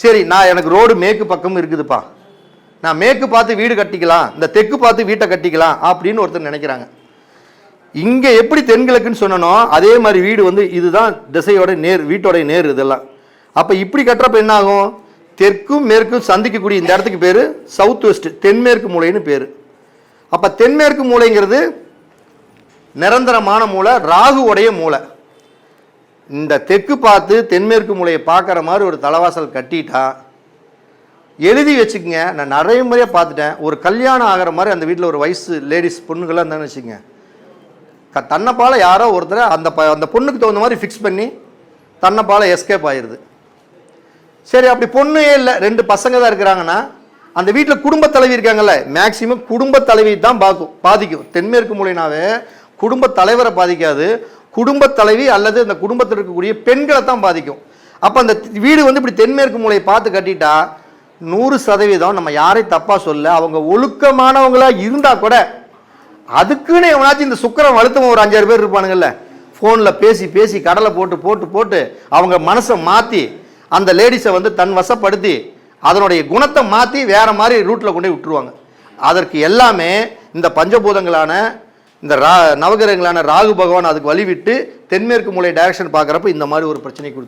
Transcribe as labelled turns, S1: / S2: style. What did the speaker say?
S1: சரி நான் எனக்கு ரோடு மேற்கு பக்கம் இருக்குதுப்பா. நான் மேற்கு பார்த்து வீடு கட்டிக்கலாம் இந்த தெற்கு பார்த்து வீட்டை கட்டிக்கலாம் அப்படின்னு ஒருத்தர் நினைக்கிறாங்க. இங்கே எப்படி தென்கிழக்குன்னு சொன்னனோ அதே மாதிரி வீடு வந்து இதுதான் திசையோட நேர் வீட்டோடைய நேர் இதெல்லாம். அப்போ இப்படி கட்டுறப்ப என்ன ஆகும்? தெற்கும் மேற்கும் சந்திக்கக்கூடிய இந்த இடத்துக்கு பேர் சவுத் வெஸ்ட் தென்மேற்கு மூலைன்னு பேர். அப்போ தென்மேற்கு மூலைங்கிறது நிரந்தரமான மூலை உடைய மூலை. இந்த தெற்கு பார்த்து தென்மேற்கு மூலையை பார்க்குற மாதிரி ஒரு தலைவாசல் கட்டிட்டா எழுதி வச்சுக்கோங்க நான் நிறைய முறையாக பார்த்துட்டேன். ஒரு கல்யாணம் ஆகிற மாதிரி அந்த வீட்டில் ஒரு வயசு லேடிஸ் பொண்ணுங்கள்லாம் இருந்தான்னு வச்சுக்கோங்க. க தன்னைப்பால் யாரோ ஒருத்தரை அந்த ப அந்த பொண்ணுக்கு தகுந்த மாதிரி ஃபிக்ஸ் பண்ணி தன்னைப்பால் எஸ்கேப் ஆயிடுது சரி அப்படி பொண்ணே இல்லை ரெண்டு பசங்க தான் இருக்கிறாங்கன்னா அந்த வீட்டில் குடும்ப தலைவி இருக்காங்கல்ல மேக்சிமம் குடும்ப தலைவி தான் பார்க்கும் பாதிக்கும். தென்மேற்கு மூலைனாவே குடும்ப தலைவரை பாதிக்காது. குடும்ப தலைவி அல்லது அந்த குடும்பத்தில் இருக்கக்கூடிய பெண்களை தான் பாதிக்கும். அப்போ அந்த வீடு வந்து இப்படி தென்மேற்கு மூலையை பார்த்து கட்டிட்டா நூறு சதவீதம் நம்ம யாரையும் தப்பாக சொல்ல அவங்க ஒழுக்கமானவங்களாக இருந்தால் கூட அதுக்குன்னு எவனாச்சும் இந்த சுக்கரம் வலுத்தவன் ஒரு அஞ்சாறு பேர் இருப்பானுங்கல்ல ஃபோனில் பேசி பேசி கடலை போட்டு போட்டு போட்டு அவங்க மனசை மாற்றி அந்த லேடிஸை வந்து தன் வசப்படுத்தி அதனுடைய குணத்தை மாற்றி வேற மாதிரி ரூட்டில் கொண்டு போய் விட்டுருவாங்க. அதற்கு எல்லாமே இந்த பஞ்சபூதங்களான இந்த ரா நவகிரகங்களான ராகு பகவான் அதுக்கு வழிவிட்டு தென்மேற்கு மூலை டைரக்ஷன் பார்க்குறப்ப இந்த மாதிரி ஒரு பிரச்சனை கொடுத்து